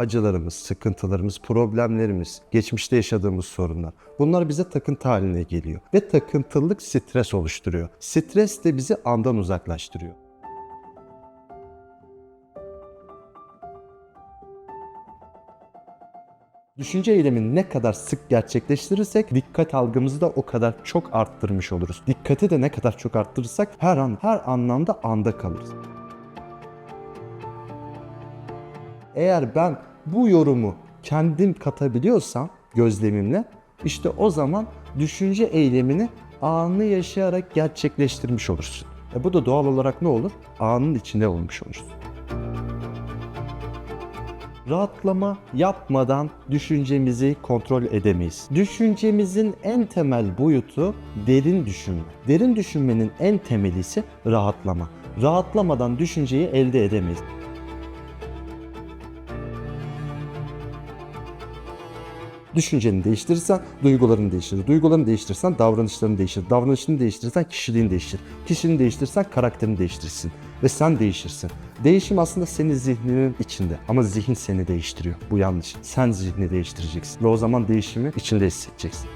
acılarımız, sıkıntılarımız, problemlerimiz, geçmişte yaşadığımız sorunlar. Bunlar bize takıntı haline geliyor. Ve takıntılılık stres oluşturuyor. Stres de bizi andan uzaklaştırıyor. Düşünce eylemini ne kadar sık gerçekleştirirsek dikkat algımızı da o kadar çok arttırmış oluruz. Dikkati de ne kadar çok arttırırsak her an her anlamda anda kalırız. Eğer ben bu yorumu kendim katabiliyorsam gözlemimle işte o zaman düşünce eylemini anı yaşayarak gerçekleştirmiş olursun. E bu da doğal olarak ne olur? Anın içinde olmuş olursun. Rahatlama yapmadan düşüncemizi kontrol edemeyiz. Düşüncemizin en temel boyutu derin düşünme. Derin düşünmenin en temeli ise rahatlama. Rahatlamadan düşünceyi elde edemeyiz. Düşünceni değiştirirsen duygularını değiştirir. Duygularını değiştirirsen davranışlarını değiştirir. Davranışını değiştirirsen kişiliğini değiştirir. Kişiliğini değiştirirsen karakterini değiştirirsin. Ve sen değişirsin. Değişim aslında senin zihninin içinde. Ama zihin seni değiştiriyor. Bu yanlış. Sen zihni değiştireceksin. Ve o zaman değişimi içinde hissedeceksin.